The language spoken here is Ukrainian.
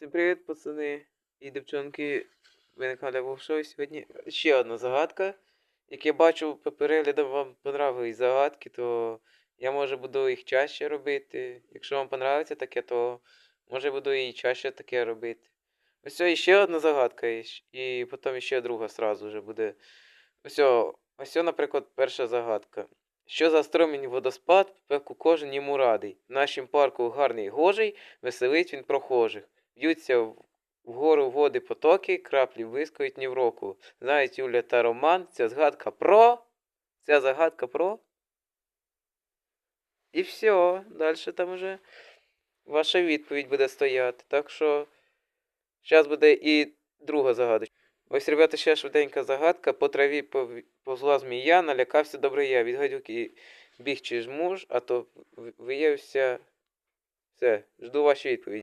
Всім привіт, пацани і дівчонки. Ви на каналі Вовшой. Сьогодні ще одна загадка. Як я бачу по переглядам вам понравились загадки, то я може буду їх чаще робити. Якщо вам понравиться таке, то може буду і чаще таке робити. Ось ще одна загадка, і потім ще друга сразу вже буде. Ось, ось, наприклад, перша загадка. Що за струмінь водоспад, пеку кожен йому радий. В нашім парку гарний гожий, веселить він прохожих. Б'ються вгору води потоки, краплі блискають ні в року. Знають Юля та Роман, ця згадка про. Ця загадка про. І все. Далі там уже ваша відповідь буде стояти. Так що. Зараз буде і друга загадочка. Ось, ребята, ще швиденька загадка. По траві пов- повзла змія, налякався добре я. Від гадюки біг чи ж муж, а то виявився. Все, жду ваші відповіді.